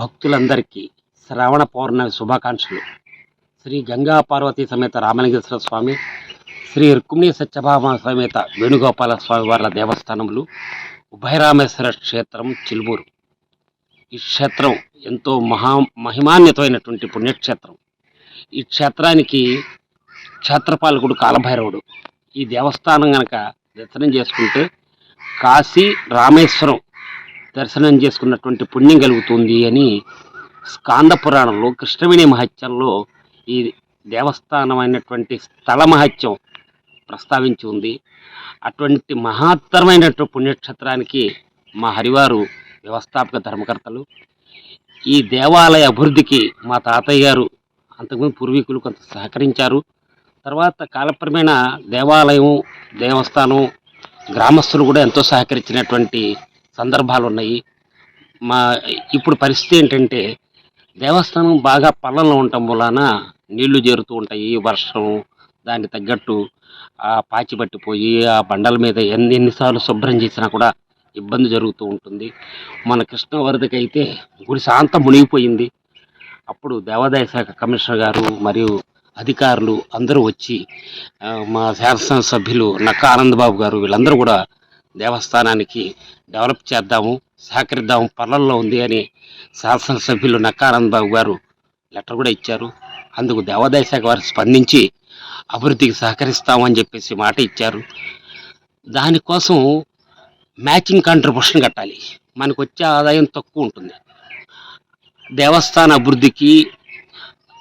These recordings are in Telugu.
భక్తులందరికీ శ్రావణ పౌర్ణమి శుభాకాంక్షలు. శ్రీ గంగా పార్వతి సమేత రామలింగేశ్వర స్వామి శ్రీ రుక్మిణి సత్యభామ సమేత వేణుగోపాల స్వామి వార్ల దేవస్థానములు ఉభయరామేశ్వర క్షేత్రం చిలుమూరు. ఈ క్షేత్రం ఎంతో మహా మహిమాన్వితమైనటువంటి పుణ్యక్షేత్రం. ఈ క్షేత్రానికి క్షేత్రపాలకుడు కాలభైరవుడు. ఈ దేవస్థానం గనక దర్శనం చేసుకుంటే కాశీ రామేశ్వరం దర్శనం చేసుకున్నటువంటి పుణ్యం కలుగుతుంది అని స్కాంద పురాణంలో కృష్ణవేణి మహత్యంలో ఈ దేవస్థానం అయినటువంటి స్థల మహత్యం ప్రస్తావించి ఉంది. అటువంటి మహత్తరమైనటువంటి పుణ్యక్షేత్రానికి మా హరివారు వ్యవస్థాపక ధర్మకర్తలు. ఈ దేవాలయ అభివృద్ధికి మా తాతయ్య గారు అంతకుముందు పూర్వీకులు కొంత సహకరించారు. తర్వాత కాలక్రమేణా దేవాలయం దేవస్థానం గ్రామస్తులు కూడా ఎంతో సహకరించినటువంటి సందర్భాలు ఉన్నాయి మా ఇప్పుడు పరిస్థితి ఏంటంటే దేవస్థానం బాగా పల్లంలో ఉండటం వలన నీళ్ళు చేరుతూ ఉంటాయి. వర్షం దానికి తగ్గట్టు ఆ పాచి పట్టిపోయి ఆ బండల మీద ఎన్ని ఎన్నిసార్లు శుభ్రం చేసినా కూడా ఇబ్బంది జరుగుతూ ఉంటుంది. మన కృష్ణ వరదకైతే గుడి శాంతం మునిగిపోయింది. అప్పుడు దేవాదాయ శాఖ కమిషనర్ గారు మరియు అధికారులు అందరూ వచ్చి మా శాసన సభ్యులు నక్క ఆనందబాబు గారు వీళ్ళందరూ కూడా దేవస్థానానికి డెవలప్ చేద్దాము సహకరిద్దాము పనుల్లో ఉంది అని శాసనసభ్యులు నక్కానంద బాబు గారు లెటర్ కూడా ఇచ్చారు. అందుకు దేవాదాయ శాఖ వారు స్పందించి అభివృద్ధికి సహకరిస్తామని చెప్పేసి మాట ఇచ్చారు. దానికోసం మ్యాచింగ్ కాంట్రిబ్యూషన్ కట్టాలి. మనకు వచ్చే ఆదాయం తక్కువ ఉంటుంది. దేవస్థాన అభివృద్ధికి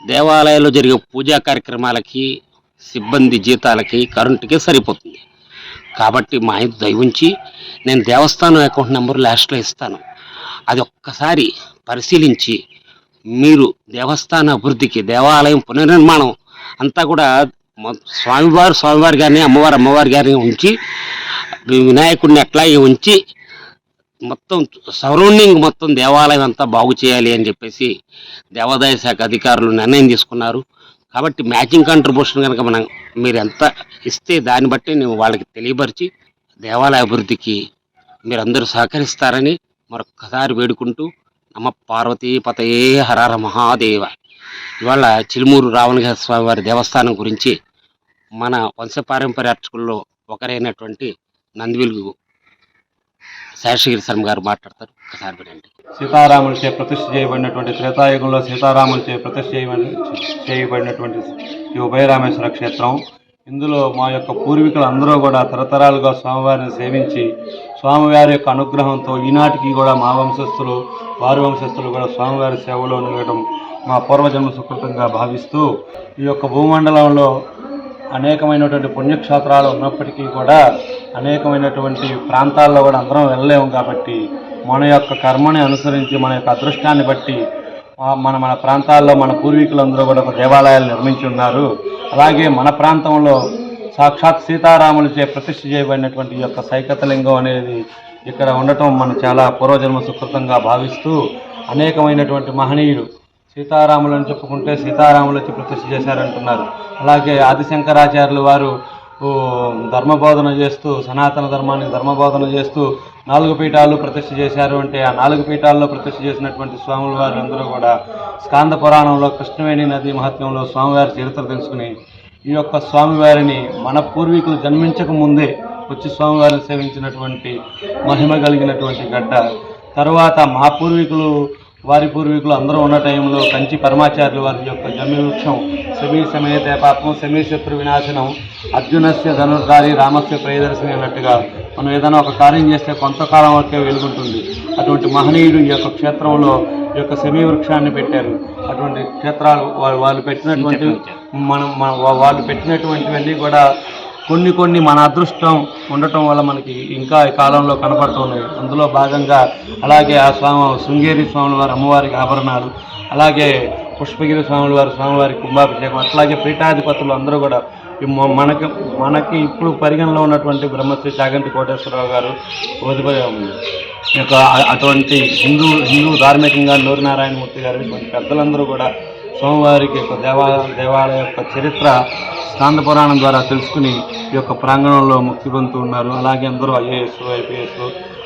దేవాలయాల్లో జరిగే పూజా కార్యక్రమాలకి సిబ్బంది జీతాలకి కరెంటుకే సరిపోతుంది. కాబట్టి మా ఆయన దయవుంచి నేను దేవస్థానం అకౌంట్ నెంబర్ లాస్ట్లో ఇస్తాను. అది ఒక్కసారి పరిశీలించి మీరు దేవస్థాన అభివృద్ధికి దేవాలయం పునర్నిర్మాణం అంతా కూడా స్వామివారు స్వామివారి గారిని అమ్మవారు అమ్మవారి గారిని ఉంచి వినాయకుడిని అట్లాగే ఉంచి మొత్తం సరౌండింగ్ మొత్తం దేవాలయం అంతా బాగు చేయాలి అని చెప్పేసి దేవాదాయ శాఖ అధికారులు నిర్ణయం తీసుకున్నారు. కాబట్టి మ్యాచింగ్ కాంట్రిబ్యూషన్ కనుక మనం మీరు ఎంత ఇస్తే దాన్ని బట్టి నేను వాళ్ళకి తెలియపరిచి దేవాలయ అభివృద్ధికి మీరందరూ సహకరిస్తారని మరొక్కసారి వేడుకుంటూ నమ పార్వతీ పతయే హరహర మహాదేవ. ఇవాళ చిలుమూరు రావణగిరి స్వామి వారి దేవస్థానం గురించి మన వంశపారంపర్య అర్చకుల్లో ఒకరైనటువంటి నందివిలుగు శేషగిరి శర్మ గారు మాట్లాడతారు. ఒకసారి వినండి. సీతారాములచే ప్రతిష్ఠ చేయబడినటువంటి త్రేతాయుగంలో సీతారాములచే ప్రతిష్ఠ చేయబడి చేయబడినటువంటి ఈ ఉభయరామేశ్వర క్షేత్రం. ఇందులో మా యొక్క పూర్వీకులు అందరూ కూడా తరతరాలుగా స్వామివారిని సేవించి స్వామివారి యొక్క అనుగ్రహంతో ఈనాటికి కూడా మా వంశస్థులు వారి వంశస్థులు కూడా స్వామివారి సేవలో ఉండటం మా పూర్వజన్మ సుకృతంగా భావిస్తూ ఈ యొక్క భూమండలంలో అనేకమైనటువంటి పుణ్యక్షేత్రాలు ఉన్నప్పటికీ కూడా అనేకమైనటువంటి ప్రాంతాల్లో కూడా అందరం వెళ్ళలేము కాబట్టి మన యొక్క కర్మని అనుసరించి మన యొక్క అదృష్టాన్ని బట్టి మన మన ప్రాంతాల్లో మన పూర్వీకులందరూ కూడా ఒక దేవాలయాలు నిర్మించి ఉన్నారు. అలాగే మన ప్రాంతంలో సాక్షాత్ సీతారాములచే ప్రతిష్ఠ చేయబడినటువంటి యొక్క సైకతలింగం అనేది ఇక్కడ ఉండటం మనం చాలా పూర్వజన్మ సుకృతంగా భావిస్తూ అనేకమైనటువంటి మహనీయులు సీతారాములను చెప్పుకుంటే సీతారాములు వచ్చి ప్రతిష్ఠ చేశారంటున్నారు. అలాగే ఆదిశంకరాచార్యులు వారు ధర్మబోధన చేస్తూ సనాతన ధర్మాన్ని ధర్మబోధన చేస్తూ నాలుగు పీఠాలు ప్రతిష్ఠ చేశారు అంటే ఆ నాలుగు పీఠాల్లో ప్రతిష్ఠ చేసినటువంటి స్వాముల వారు అందరూ కూడా స్కాంద పురాణంలో కృష్ణవేణి నది మహత్యంలో స్వామివారి చరిత్ర తెలుసుకుని ఈ యొక్క స్వామివారిని మన పూర్వీకులు జన్మించక ముందే వచ్చి స్వామివారిని సేవించినటువంటి మహిమ కలిగినటువంటి గడ్డ. తర్వాత మా పూర్వీకులు వారి పూర్వీకులు అందరూ ఉన్న టైంలో కంచి పరమాచార్యులు వారి యొక్క జమ్మి వృక్షం శమీ సమేత పాపం శమీ శత్రు వినాశనం అర్జునస్య ధనుర్ధారి రామస్య ప్రియదర్శిని అన్నట్టుగా మనం ఏదైనా ఒక కార్యం చేస్తే కొంతకాలం వరకే వెలుగుంటుంది. అటువంటి మహనీయుడు ఈ యొక్క క్షేత్రంలో ఈ యొక్క శమీ వృక్షాన్ని పెట్టారు. అటువంటి క్షేత్రాలు వాళ్ళు వాళ్ళు పెట్టినటువంటి మనం వాళ్ళు పెట్టినటువంటివన్నీ కూడా కొన్ని కొన్ని మన అదృష్టం ఉండటం వల్ల మనకి ఇంకా ఈ కాలంలో కనపడుతున్నాయి అందులో భాగంగా అలాగే ఆ స్వామి శృంగేరి స్వాముల వారి అమ్మవారికి ఆభరణాలు అలాగే పుష్పగిరి స్వాముల వారి స్వామివారి కుంభాభిషేకం అట్లాగే పీఠాధిపతులు అందరూ కూడా మనకి మనకి ఇప్పుడు పరిగణలో ఉన్నటువంటి బ్రహ్మశ్రీ చాగంటి కోటేశ్వరరావు గారు యొక్క అటువంటి హిందూ హిందూ ధార్మికంగా నూరినారాయణమూర్తి గారు ఇటువంటి పెద్దలందరూ కూడా స్వామివారికి యొక్క దేవాలయ దేవాలయ యొక్క చరిత్ర స్కాంద పురాణం ద్వారా తెలుసుకుని ఈ యొక్క ప్రాంగణంలో ముక్తి పొందుతూ ఉన్నారు. అలాగే అందరూ ఐఏఎస్ ఐపీఎస్